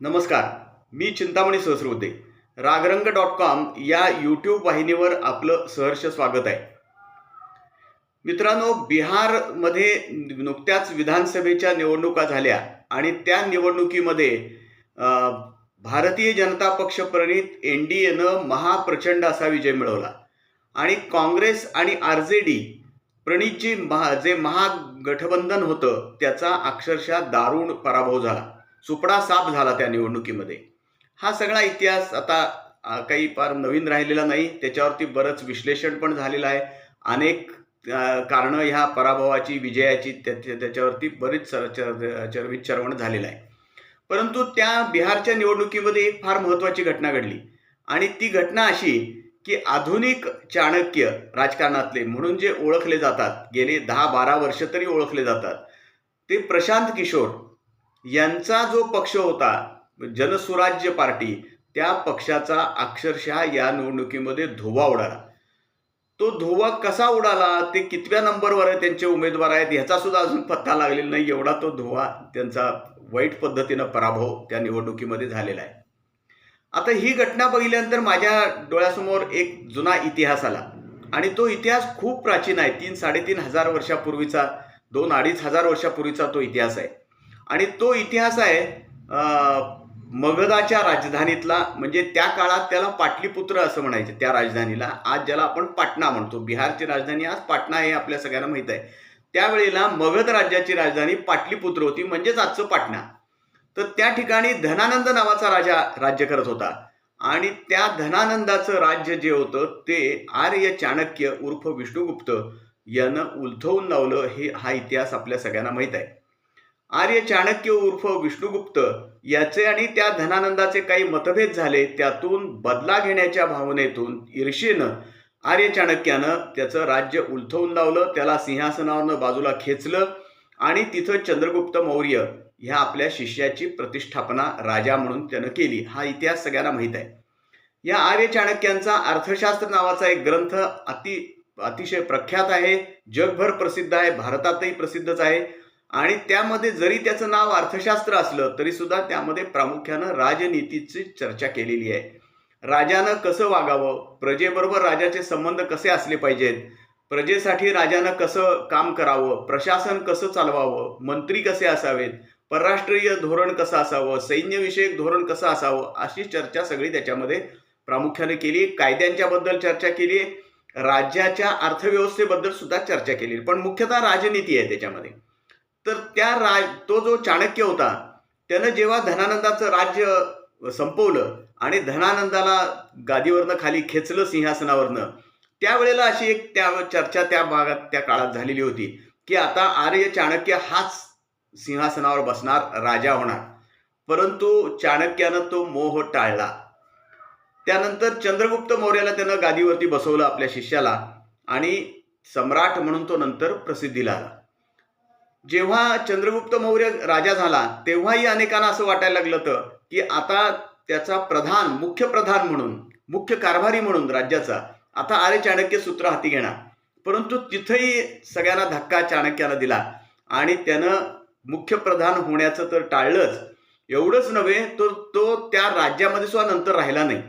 नमस्कार मी Chintamani सहस्रवते Ragarang dot com या यूट्यूब वाहिनीवर आपलं सहर्ष स्वागत आहे. मित्रांनो बिहारमध्ये नुकत्याच विधानसभेच्या निवडणुका झाल्या आणि त्या निवडणुकीमध्ये भारतीय जनता पक्ष प्रणित एन डी एनं महाप्रचंड असा विजय मिळवला. आणि काँग्रेस आणि आर जे डी प्रणितची महा जे महागठबंधन होतं त्याचा अक्षरशः दारुण पराभव झाला. सुपडा साप झाला त्या निवडणुकीमध्ये. हा सगळा इतिहास आता काही फार नवीन राहिलेला नाही. त्याच्यावरती बरंच विश्लेषण पण झालेलं आहे. अनेक कारणं ह्या पराभवाची विजयाची त्या त्याच्यावरती बरीच चर चर- चरवण झालेलं आहे. परंतु त्या बिहारच्या निवडणुकीमध्ये एक फार महत्त्वाची घटना घडली. आणि ती घटना अशी की आधुनिक चाणक्य राजकारणातले म्हणून जे ओळखले जातात गेले दहा बारा वर्ष तरी ओळखले जातात ते प्रशांत किशोर यांचा जो पक्ष होता जनसुराज्य पार्टी त्या पक्षाचा अक्षरशः या निवडणुकीमध्ये धोवा उडाला. तो धुवा कसा उडाला ते कितव्या नंबरवर आहे त्यांचे उमेदवार आहेत ह्याचा सुद्धा अजून पत्ता लागलेला नाही. एवढा तो धुवा त्यांचा वाईट पद्धतीनं पराभव त्या निवडणुकीमध्ये झालेला आहे. आता ही घटना बघितल्यानंतर माझ्या डोळ्यासमोर एक जुना इतिहास आला. आणि तो इतिहास खूप प्राचीन आहे. तीन साडेतीन हजार वर्षापूर्वीचा दोन अडीच हजार वर्षापूर्वीचा तो इतिहास आहे. आणि तो इतिहास आहे मगधाच्या राजधानीतला म्हणजे त्या काळात त्याला पाटलीपुत्र असं म्हणायचे त्या राजधानीला. आज ज्याला आपण पाटणा म्हणतो. बिहारची राजधानी आज पाटणा हे आपल्या सगळ्यांना माहीत आहे. त्यावेळेला मगध राज्याची राजधानी पाटलीपुत्र होती म्हणजेच आजचं पाटणा. तर त्या ठिकाणी धनानंद नावाचा राजा राज्य करत होता. आणि त्या धनानंदाचं राज्य जे होतं ते आर्य चाणक्य उर्फ विष्णुगुप्त यानं उलथवून लावलं हे हा इतिहास आपल्या सगळ्यांना माहीत आहे. आर्य चाणक्य उर्फ विष्णुगुप्त याचे आणि त्या धनानंदाचे काही मतभेद झाले त्यातून बदला घेण्याच्या भावनेतून ईर्षेनं आर्य चाणक्यानं त्याचं राज्य उलथवून लावलं त्याला सिंहासनावरनं बाजूला खेचलं आणि तिथं चंद्रगुप्त मौर्य ह्या आपल्या शिष्याची प्रतिष्ठापना राजा म्हणून त्यानं केली. हा इतिहास सगळ्यांना माहीत आहे. या आर्य चाणक्यांचा अर्थशास्त्र नावाचा एक ग्रंथ अति अतिशय प्रख्यात आहे जगभर प्रसिद्ध आहे भारतातही प्रसिद्धच आहे. आणि त्यामध्ये जरी त्याचं नाव अर्थशास्त्र असलं तरी सुद्धा त्यामध्ये प्रामुख्यानं राजनीतीची चर्चा केलेली आहे. राजानं कसं वागावं? प्रजेबरोबर राजाचे संबंध कसे असले पाहिजेत? प्रजेसाठी राजानं कसं काम करावं? प्रशासन कसं चालवावं? मंत्री कसे असावेत? परराष्ट्रीय धोरण कसं असावं? सैन्यविषयक धोरण कसं असावं? अशी चर्चा सगळी त्याच्यामध्ये प्रामुख्याने केली कायद्यांच्या बद्दल चर्चा केली राज्याच्या अर्थव्यवस्थेबद्दल सुद्धा चर्चा केली पण मुख्यतः राजनीती आहे त्याच्यामध्ये. तर त्या राज तो जो चाणक्य होता त्यानं जेव्हा धनानंदाचं राज्य संपवलं आणि धनानंदाला गादीवरनं खाली खेचलं सिंहासनावरनं त्यावेळेला अशी एक त्या चर्चा त्या भागात त्या काळात झालेली होती की आता आर्य चाणक्य हाच सिंहासनावर बसणार राजा होणार. परंतु चाणक्यानं तो मोह टाळला. त्यानंतर चंद्रगुप्त मौर्याला त्यानं गादीवरती बसवलं आपल्या शिष्याला आणि सम्राट म्हणून तो नंतर प्रसिद्धीला आला. जेव्हा चंद्रगुप्त मौर्य राजा झाला तेव्हाही अनेकांना असं वाटायला लागलं होतं की आता त्याचा प्रधान मुख्य प्रधान म्हणून मुख्य कारभारी म्हणून राज्याचा आता आर्य चाणक्य सूत्र हाती घेणार. परंतु तिथंही सगळ्यांना धक्का चाणक्यानं दिला आणि त्यानं मुख्य प्रधान होण्याचं तर टाळलंच. एवढंच नव्हे तो तो त्या राज्यामध्ये सुद्धा नंतर राहिला नाही.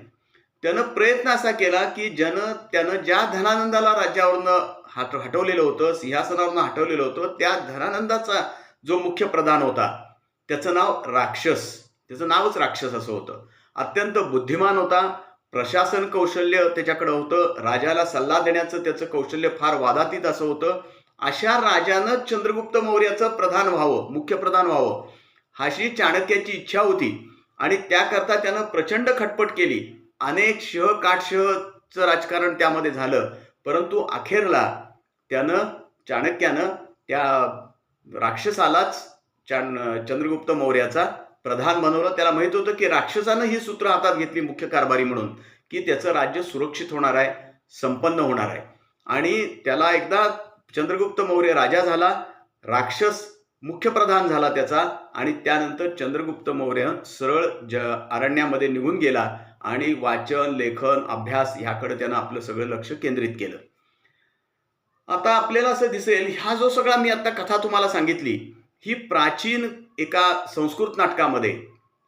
त्यानं प्रयत्न असा केला की ज्यानं त्यानं ज्या धनानंदाला राज्यावरनं हट हटवलेलं होतं सिंहासनावरनं हटवलेलं होतं त्या धनानंदाचा जो मुख्य प्रधान होता त्याचं नाव राक्षस. त्याचं नावच राक्षस असं होतं. अत्यंत बुद्धिमान होता प्रशासन कौशल्य त्याच्याकडं होतं राजाला सल्ला देण्याचं त्याचं कौशल्य फार वादातीत असं होतं. अशा राजानं चंद्रगुप्त मौर्याचं प्रधान व्हावं मुख्य प्रधान व्हावं अशी चाणक्याची इच्छा होती. आणि त्याकरता त्यानं प्रचंड खटपट केली. अनेक शह काटशहचं राजकारण त्यामध्ये झालं. परंतु अखेरला त्यानं चाणक्यानं त्या राक्षसालाच चाण चंद्रगुप्त मौर्याचा प्रधान बनवलं. त्याला माहीत होतं की राक्षसानं ही सूत्र हातात घेतली मुख्य कारभारी म्हणून की त्याचं राज्य सुरक्षित होणार आहे संपन्न होणार आहे. आणि त्याला एकदा चंद्रगुप्त मौर्य राजा झाला राक्षस मुख्य प्रधान झाला त्याचा आणि त्यानंतर चंद्रगुप्त मौर्य सरळ ज अरण्यामध्ये निघून गेला. आणि वाचन लेखन अभ्यास ह्याकडे त्यानं आपलं सगळं लक्ष केंद्रित केलं. आता आपल्याला असं दिसेल हा जो सगळा मी आता कथा तुम्हाला सांगितली ही प्राचीन एका संस्कृत नाटकामध्ये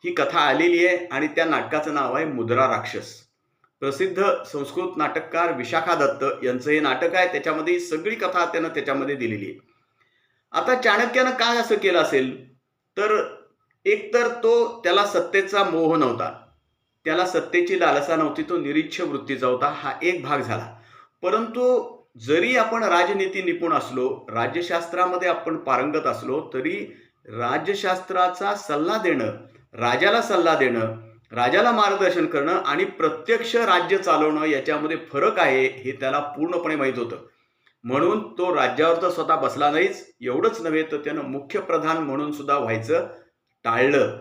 ही कथा आलेली आहे आणि त्या नाटकाचं नाव आहे मुद्रा राक्षस. प्रसिद्ध संस्कृत नाटककार विशाखा दत्त यांचं हे नाटक आहे त्याच्यामध्ये सगळी कथा त्यानं त्याच्यामध्ये दिलेली आहे. आता चाणक्यानं काय असं केलं असेल तर एकतर तो त्याला सत्तेचा मोह नव्हता. त्याला सत्तेची लालसा नव्हती तो निरीच्छ वृत्तीचा होता हा एक भाग झाला. परंतु जरी आपण राजनीती निपुण असलो राज्यशास्त्रामध्ये आपण पारंगत असलो तरी राज्यशास्त्राचा सल्ला देणं राजाला सल्ला देणं राजाला मार्गदर्शन करणं आणि प्रत्यक्ष राज्य चालवणं याच्यामध्ये फरक आहे हे त्याला पूर्णपणे माहीत होतं. म्हणून तो राज्यावर तर स्वतः बसला नाहीच एवढंच नव्हे तर त्यानं मुख्य प्रधान म्हणून सुद्धा व्हायचं टाळलं.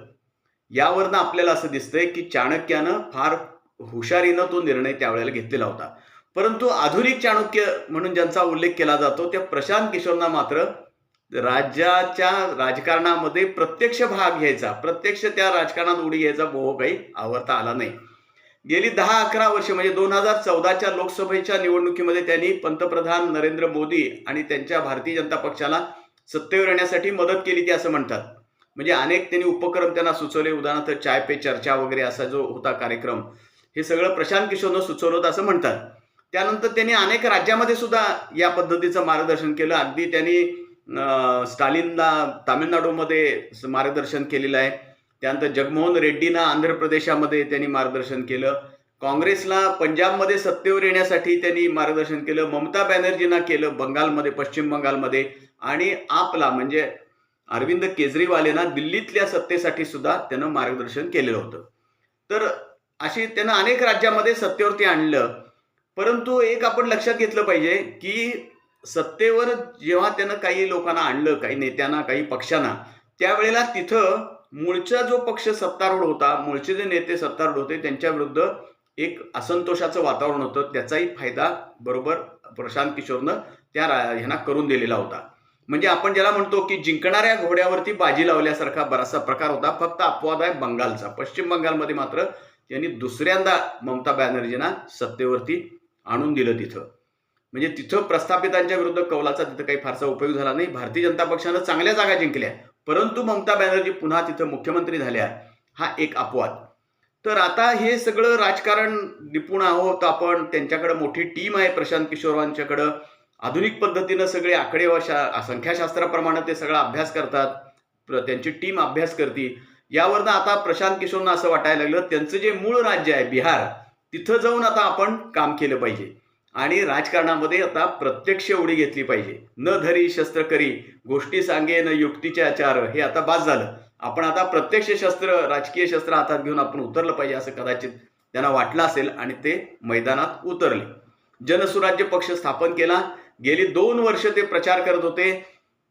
यावरनं आपल्याला असं दिसतंय की चाणक्यानं फार हुशारीनं तो निर्णय त्यावेळेला घेतलेला होता. परंतु आधुनिक चाणक्य म्हणून ज्यांचा उल्लेख केला जातो त्या प्रशांत किशोरना मात्र राज्याच्या राजकारणामध्ये प्रत्यक्ष भाग घ्यायचा प्रत्यक्ष त्या राजकारणात उडी घ्यायचा मोह काही आवडता आला नाही. गेली दहा अकरा वर्ष म्हणजे दोन हजार चौदाच्या लोकसभेच्या निवडणुकीमध्ये त्यांनी पंतप्रधान नरेंद्र मोदी आणि त्यांच्या भारतीय जनता पक्षाला सत्तेवर येण्यासाठी मदत केली ती असं म्हणतात. म्हणजे अनेक त्यांनी उपक्रम त्यांना सुचवले. उदाहरणार्थ चाय पे चर्चा वगैरे असा जो होता कार्यक्रम हे सगळं प्रशांत किशोरनं सुचवलं होतं असं म्हणतात. त्यानंतर त्यांनी अनेक राज्यामध्ये सुद्धा या पद्धतीचं मार्गदर्शन केलं. अगदी त्यांनी स्टालिनला तामिळनाडूमध्ये मार्गदर्शन केलेलं आहे. त्यानंतर जगमोहन रेड्डींना आंध्र प्रदेशामध्ये त्यांनी मार्गदर्शन केलं. काँग्रेसला पंजाबमध्ये सत्तेवर येण्यासाठी त्यांनी मार्गदर्शन केलं. ममता बॅनर्जींना केलं बंगालमध्ये पश्चिम बंगालमध्ये. आणि आपला म्हणजे अरविंद केजरीवाल यांना दिल्लीतल्या सत्तेसाठी सुद्धा त्यानं मार्गदर्शन केलेलं होतं. तर अशी त्यानं अनेक राज्यामध्ये सत्तेवरती आणलं. परंतु एक आपण लक्षात घेतलं पाहिजे की सत्तेवर जेव्हा त्यानं काही लोकांना आणलं काही नेत्यांना काही पक्षांना त्यावेळेला तिथं मूळचा जो पक्ष सत्तारूढ होता मूळचे जे नेते सत्तारूढ होते त्यांच्या विरुद्ध एक असंतोषाचं वातावरण होतं. त्याचाही फायदा बरोबर प्रशांत किशोरनं त्या ह्यांना करून दिलेला होता. म्हणजे आपण ज्याला म्हणतो की जिंकणाऱ्या घोड्यावरती बाजी लावल्यासारखा बराचसा प्रकार होता. फक्त अपवाद आहे बंगालचा. पश्चिम बंगालमध्ये मात्र त्यांनी दुसऱ्यांदा ममता बॅनर्जींना सत्तेवरती आणून दिलं तिथं. म्हणजे तिथं प्रस्थापितांच्या विरुद्ध कौलाचा तिथं काही फारसा उपयोग झाला नाही. भारतीय जनता पक्षानं चांगल्या जागा जिंकल्या. परंतु ममता बॅनर्जी पुन्हा तिथं मुख्यमंत्री झाल्या. हा एक अपवाद. तर आता हे सगळं राजकारण निपुण आहोत आपण. त्यांच्याकडे मोठी टीम आहे प्रशांत किशोरांच्याकडं आधुनिक पद्धतीनं सगळे आकडे व शा संख्याशास्त्राप्रमाणे ते सगळा अभ्यास करतात. प्र- त्यांची टीम अभ्यास करते. यावरनं आता प्रशांत किशोरना असं वाटायला लागलं त्यांचं जे मूळ राज्य आहे बिहार तिथं जाऊन आता आपण काम केलं पाहिजे. आणि राजकारणामध्ये आता प्रत्यक्ष उडी घेतली पाहिजे. न धरी शस्त्र करी गोष्टी सांगे न युक्तीचे आचार हे आता बाद झालं. आपण आता प्रत्यक्ष शस्त्र राजकीय शस्त्र हातात घेऊन आपण उतरलं पाहिजे असं कदाचित त्यांना वाटलं असेल आणि ते मैदानात उतरले. जनसुराज्य पक्ष स्थापन केला. गेली दोन वर्ष ते प्रचार करत होते.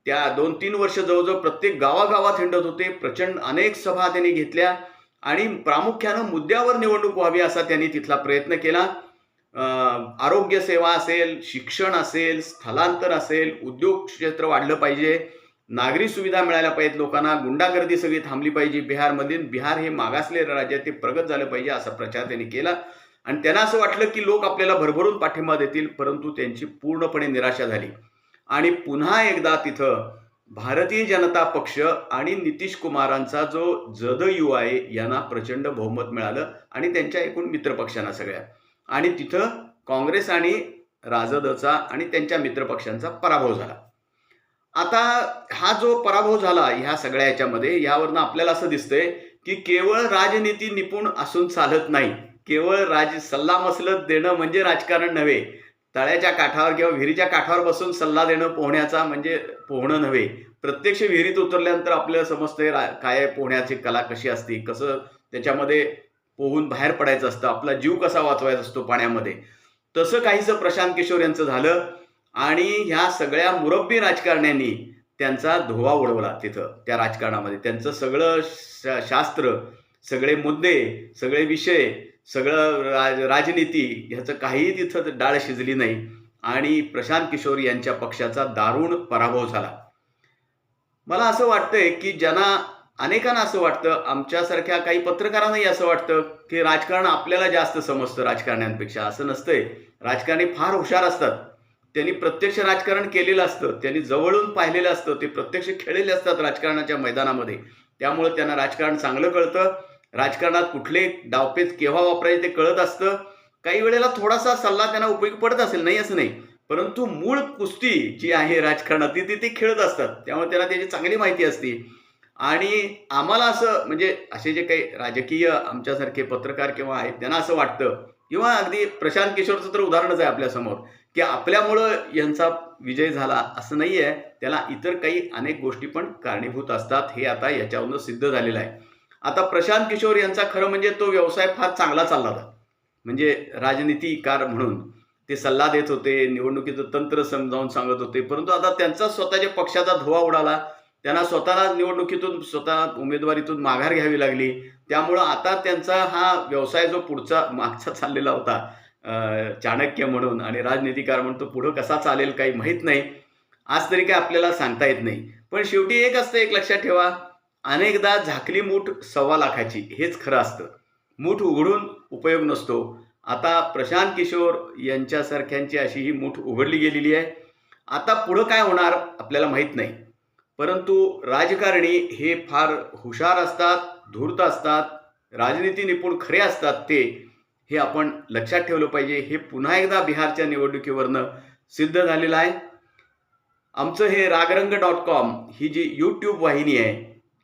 त्या दोन तीन वर्ष जवळजवळ प्रत्येक गावागावात हिंडत होते. प्रचंड अनेक सभा त्यांनी घेतल्या आणि प्रामुख्यानं मुद्द्यावर निवडणूक व्हावी असा त्यांनी तिथला प्रयत्न केला. आरोग्य सेवा असेल शिक्षण असेल स्थलांतर असेल उद्योग क्षेत्र वाढलं पाहिजे. नागरी सुविधा मिळायला पाहिजेत लोकांना. गुंडागर्दी सगळी थांबली पाहिजे बिहारमधील. बिहार हे मागासलेलं राज्य ते प्रगत झालं पाहिजे असा प्रचार त्यांनी केला. आणि त्यांना असं वाटलं की लोक आपल्याला भरभरून पाठिंबा देतील परंतु त्यांची पूर्णपणे निराशा झाली. आणि पुन्हा एकदा तिथं भारतीय जनता पक्ष आणि नितीश कुमारांचा जो जदयू आहे यांना प्रचंड बहुमत मिळालं आणि त्यांच्या एकूण मित्रपक्षांना सगळ्या. आणि तिथं काँग्रेस आणि राजदचा आणि त्यांच्या मित्रपक्षांचा पराभव झाला. आता हा जो पराभव झाला ह्या सगळ्या याच्यामध्ये यावरनं आपल्याला असं दिसतंय की केवळ राजनीती निपुण असून चालत नाही. केवळ राज सल्लामसलत देणं म्हणजे राजकारण नव्हे. तळ्याच्या काठावर किंवा विहिरीच्या काठावर बसून सल्ला देणं पोहण्याचा म्हणजे पोहणं नव्हे. प्रत्यक्ष विहिरीत उतरल्यानंतर आपल्याला समजतंय रा काय पोहण्याची कला कशी असते कसं त्याच्यामध्ये पोहून बाहेर पडायचं असतं आपला जीव कसा वाचवायचा असतो पाण्यामध्ये. तसं काहीसं प्रशांत किशोर यांचं झालं आणि ह्या सगळ्या मुरब्बी राजकारण्यांनी त्यांचा धोवा उडवला तिथं त्या राजकारणामध्ये. त्यांचं सगळं शा- शास्त्र सगळे मुद्दे सगळे विषय सगळं राज राजनीती ह्याचं काहीही तिथं डाळ शिजली नाही. आणि प्रशांत किशोर यांच्या पक्षाचा दारुण पराभव झाला. मला असं वाटतंय की ज्यांना अनेकांना असं वाटतं आमच्यासारख्या काही पत्रकारांनाही असं वाटतं की राजकारण आपल्याला जास्त समजतं राजकारण्यांपेक्षा. असं नसतंय. राजकारणी फार हुशार असतात. त्यांनी प्रत्यक्ष राजकारण केलेलं असतं. त्यांनी जवळून पाहिलेलं असतं. ते प्रत्यक्ष खेळलेले असतात राजकारणाच्या मैदानामध्ये. त्यामुळे त्यांना राजकारण चांगलं कळतं. राजकारणात कुठले डावपेच केव्हा वापरायचे ते कळत असतं. काही वेळेला थोडासा सल्ला त्यांना उपयोगी पडत असेल नाही असं नाही. परंतु मूळ कुस्ती जी आहे राजकारणातली ती ते खेळत असतात. त्यामुळे त्यांना त्याची चांगली माहिती असते. आणि आम्हाला असं म्हणजे असे जे काही राजकीय आमच्यासारखे पत्रकार किंवा आहेत त्यांना असं वाटतं. किंवा अगदी प्रशांत किशोरचं तर उदाहरणच आहे आपल्यासमोर की आपल्यामुळं यांचा विजय झाला असं नाही आहे त्याला इतर काही अनेक गोष्टी पण कारणीभूत असतात हे आता याच्यावरनं सिद्ध झालेलं आहे. आता प्रशांत किशोर यांचा खरं म्हणजे तो व्यवसाय फार चांगला चालला होता. म्हणजे राजनीतिकार म्हणून. ते सल्ला देत होते निवडणुकीचं तंत्र समजावून सांगत होते. परंतु आता त्यांचा स्वतःच्या पक्षाचा धुवा उडाला. त्यांना स्वतःला निवडणुकीतून स्वतः उमेदवारीतून माघार घ्यावी लागली. त्यामुळं आता त्यांचा हा व्यवसाय जो पुढचा मागचा चाललेला होता चाणक्य म्हणून आणि राजनीतिकार म्हणून तो पुढं कसा चालेल काही माहीत नाही. आज तरी काय आपल्याला सांगता येत नाही. पण शेवटी एक असतं एक लक्षात ठेवा. अनेकदा झाकली मूठ सव्वा लाखाची हेच खरं असतं. मूठ उघडून उपयोग नसतो. आता प्रशांत किशोर यांच्यासारख्यांची अशी ही मूठ उघडली गेलेली आहे. आता पुढं काय होणार आपल्याला माहीत नाही. परंतु राजकारणी हे फार हुशार असतात धूर्त असतात राजनीती निपुण खरे असतात ते हे आपण लक्षात ठेवलं पाहिजे. हे पुन्हा एकदा बिहारच्या निवडणुकीवरनं सिद्ध झालेलं आहे. आमचं हे रागरंग डॉट कॉम ही जी यूट्यूब वाहिनी आहे